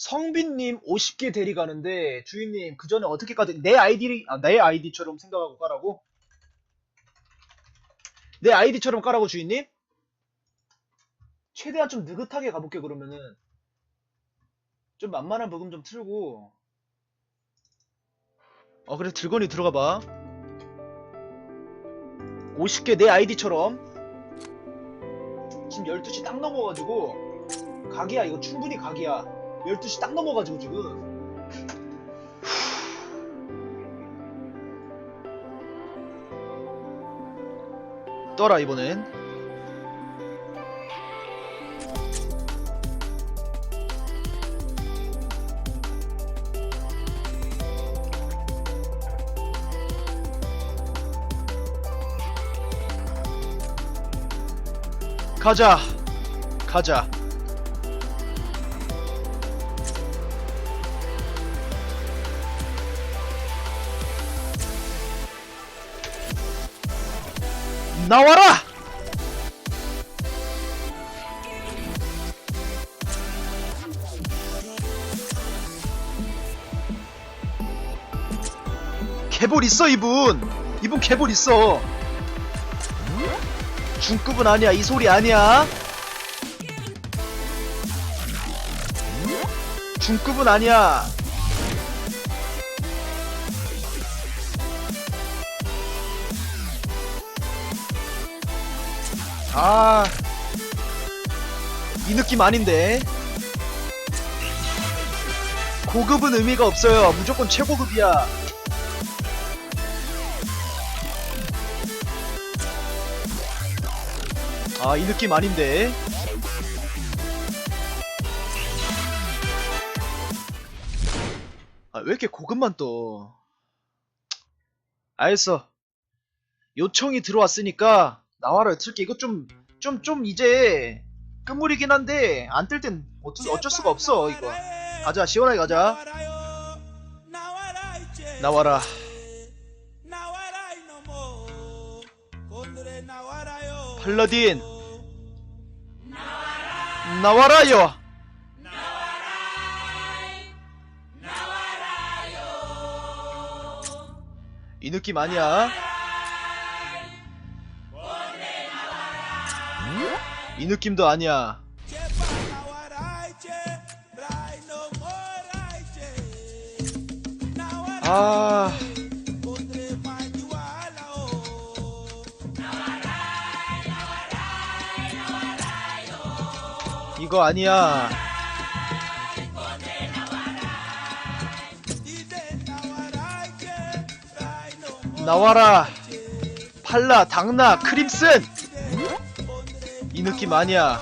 성빈님 50개 대리 가는데 주인님 그 전에 어떻게 까지 내 아이디 아, 내 아이디처럼 생각하고 까라고? 내 아이디처럼 까라고 주인님? 최대한 좀 느긋하게 가볼게 그러면은. 좀 만만한 부금 좀 틀고. 어 그래 들건이 들어가 봐. 50개 내 아이디처럼. 지금 12시 딱 넘어가지고. 각이야 이거 충분히 각이야 12시 딱 넘어가지고 지금. 떠라 이번엔. 가자. 가자 나와라! 개볼 있어 이분? 이분 개볼 있어. 중급은 아니야 이 소리 아니야? 중급은 아니야 아, 이 느낌 아닌데. 고급은 의미가 없어요. 무조건 최고급이야. 아, 이 느낌 아닌데. 아, 왜 이렇게 고급만 떠? 알겠어. 요청이 들어왔으니까 나와라 틀게 이거 좀 좀 좀 이제 끝물이긴 한데 안 뜰 땐 어쩔, 어쩔 수가 없어 이거. 가자 시원하게 가자. 나와라. 팔라딘 나와라요. 이 느낌 아니야 이 느낌도 아니야. 아. 이거 아니야. 나와라. 팔라 당나 크림슨 이 느낌 아니야.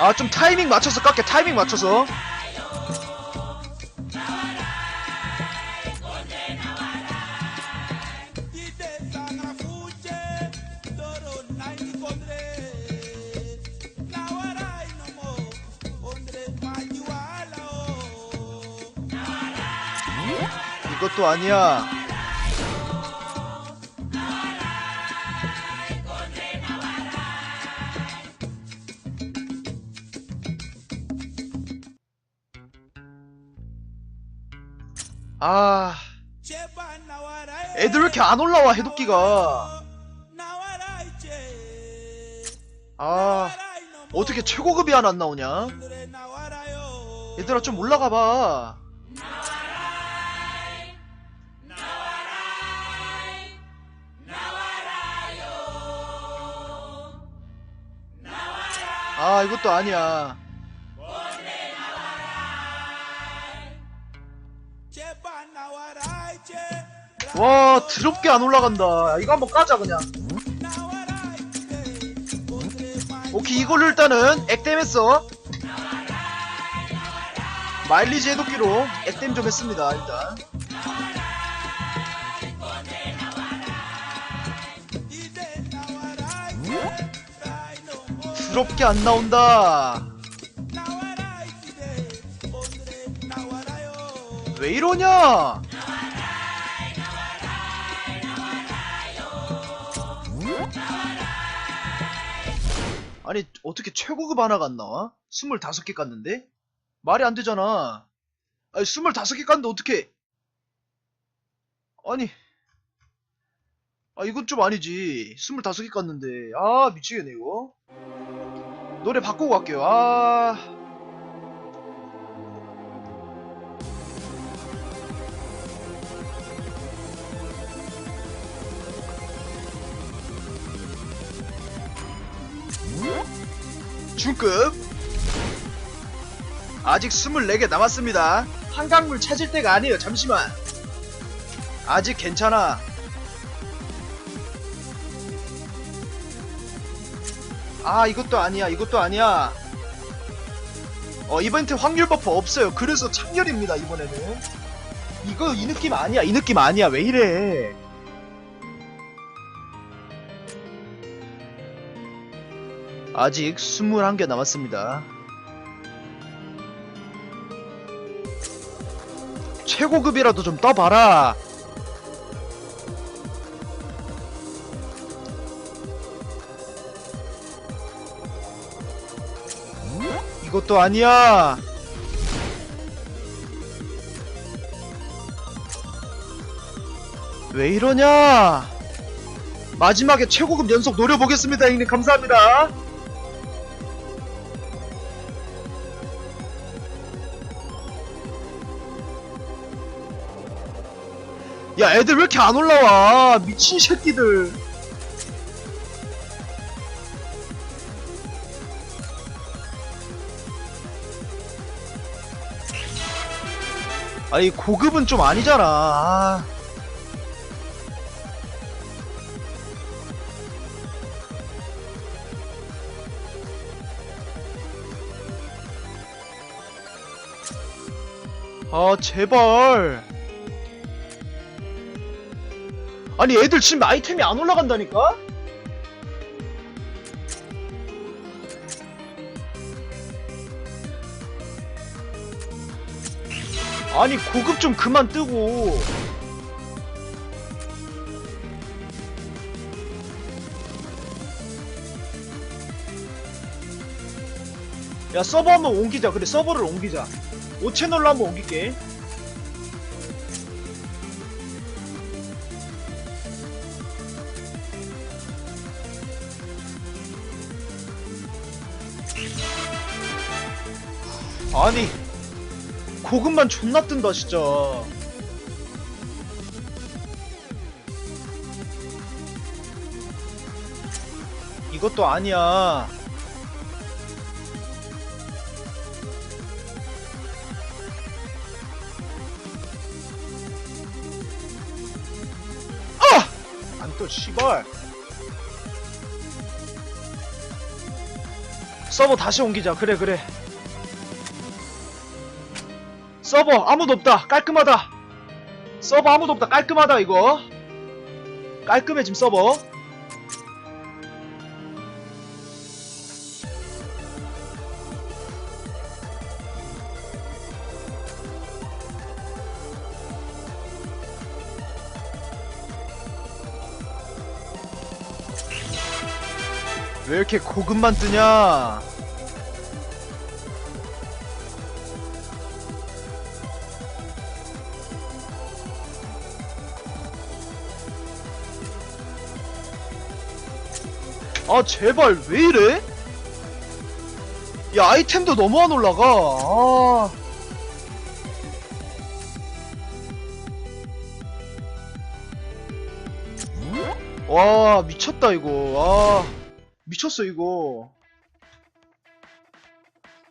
아 좀 타이밍 맞춰서 깎게 타이밍 맞춰서. 이것도 아니야 아 애들 왜 이렇게 안 올라와 해독기가? 아 어떻게 최고급이 하나 안 나오냐? 얘들아 좀 올라가봐. 아 이것도 아니야 와 드럽게 안 올라간다. 이거 한번 까자 그냥. 오케이 이걸로 일단은 액땜 했어. 마일리지 해독기로 액땜 좀 했습니다 일단. 드럽게 안 나온다. 왜 이러냐 아니 어떻게 최고급 하나가 안 나와? 스물다섯 개 깠는데? 말이 안 되잖아. 아니, 스물다섯 개 깠는데 어떻게? 아니, 아 이건 좀 아니지. 스물다섯 개 깠는데, 아 미치겠네 이거. 노래 바꾸고 갈게요. 아. 중급 아직 24개 남았습니다. 한강물 찾을 때가 아니에요 잠시만. 아직 괜찮아. 아 이것도 아니야 이것도 아니야. 어 이벤트 확률 버프 없어요. 그래서 창렬입니다 이번에는. 이거 이 느낌 아니야 이 느낌 아니야. 왜 이래 아직 21개 남았습니다. 최고급이라도 좀 떠봐라. 이것도 아니야. 왜 이러냐? 마지막에 최고급 연속 노려보겠습니다, 형님. 감사합니다. 야 애들 왜 이렇게 안 올라와? 미친 새끼들. 아니 고급은 좀 아니잖아. 아. 아 제발 아니 애들 지금 아이템이 안 올라간다니까? 아니 고급 좀 그만 뜨고. 야 서버 한번 옮기자. 그래 서버를 옮기자. 5채널로 한번 옮길게 고급만 존나 뜬다 진짜. 이것도 아니야. 아! 안떠 씨발. 서버 다시 옮기자. 그래 그래 서버 아무도 없다. 깔끔하다. 서버 아무도 없다. 깔끔하다 이거. 깔끔해 지금 서버. 왜 이렇게 고급만 뜨냐 아 제발 왜 이래? 야 아이템도 너무 안 올라가 아. 와 미쳤다 이거 아 미쳤어 이거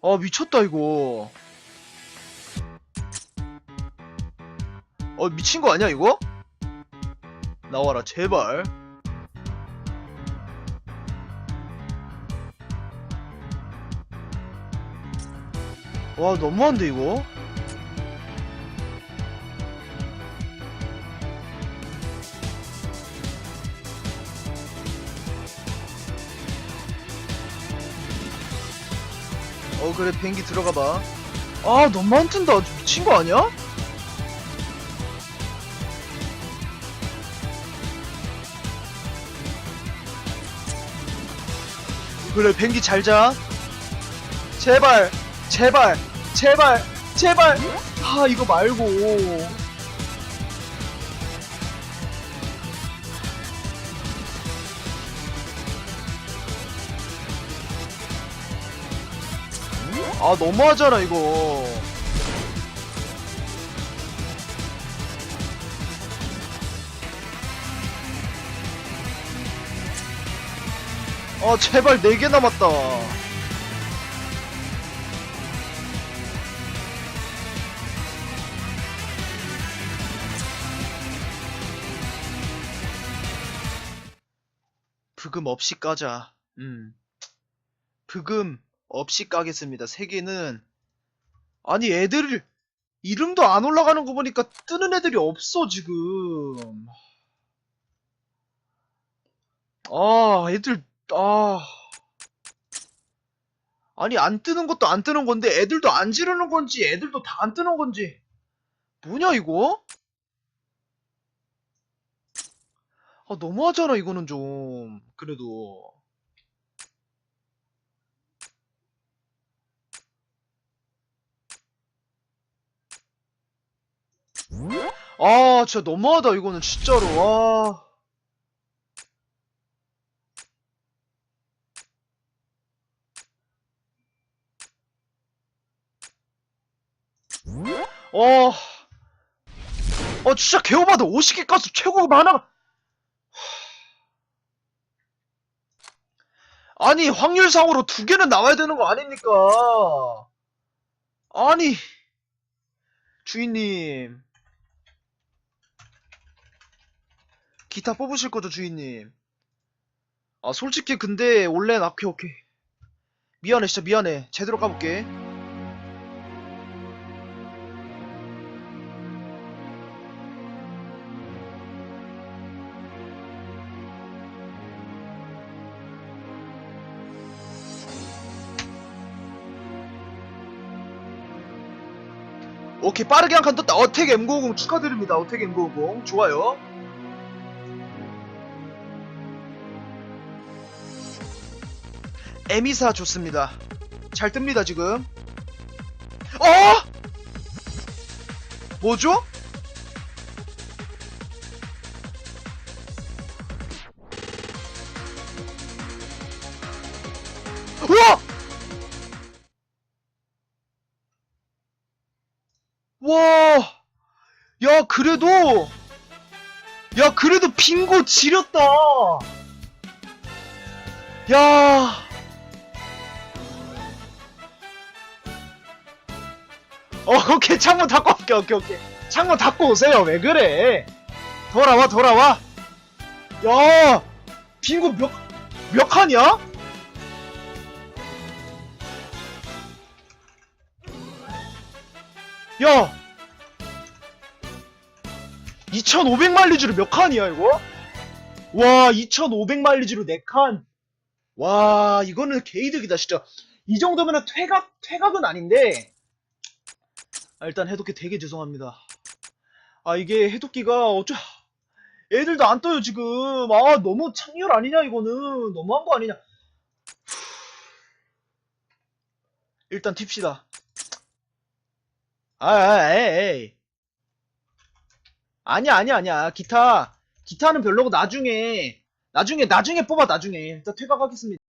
아 미쳤다 이거 어 미친 거 아니야 이거? 나와라 제발 와 너무한데 이거? 어 그래 비행기 들어가봐 아 너무 안 뜬다 미친 거 아니야? 그래 비행기 잘자 제발 제발 제발 제발. 아 이거 말고. 아 너무하잖아 이거. 아 제발 4개 남았다 브금 없이 까자. 음. 브금 없이 까겠습니다. 3개는. 아니 애들 이름도 안 올라가는 거 보니까 뜨는 애들이 없어 지금. 아 애들 아. 아니 안 뜨는 것도 안 뜨는 건데 애들도 안 지르는 건지 애들도 다 안 뜨는 건지. 뭐냐 이거? 아 너무하잖아 이거는 좀. 그래도. 아 진짜 너무하다 이거는 진짜로. 와 어, 어, 진짜 개오바다. 50개 가스 최고가 하나가. 아니, 확률상으로 두 개는 나와야 되는 거 아닙니까? 아니, 주인님. 기타 뽑으실 거죠, 주인님? 아, 솔직히 근데, 원래, 나, 오케이, 오케이. 미안해, 진짜 미안해. 제대로 까볼게. 오케이 빠르게 한 칸 떴다. 어택 M950 축하드립니다. 어택 M950 좋아요. M24 좋습니다. 잘 뜹니다 지금. 어? 뭐죠? 그래도, 야, 그래도 빙고 지렸다. 야, 어, 오케이, 창문 닫고 올게, 오케이, 오케이. 창문 닫고 오세요. 왜 그래? 돌아와, 돌아와. 야, 빙고 몇, 몇 칸이야? 야! 2500마일리지로 몇 칸이야, 이거? 와, 2500마일리지로 4칸. 와, 이거는 개이득이다, 진짜. 이 정도면 퇴각, 퇴각은 아닌데. 아, 일단 해독기 되게 죄송합니다. 아, 이게 해독기가 어쩌, 애들도 안 떠요, 지금. 아, 너무 창렬 아니냐, 이거는. 너무한 거 아니냐. 일단 튑시다. 아, 아, 에이. 아니야, 아니야, 아니야. 기타, 기타는 별로고 나중에, 나중에, 나중에 뽑아, 나중에. 일단 퇴각하겠습니다.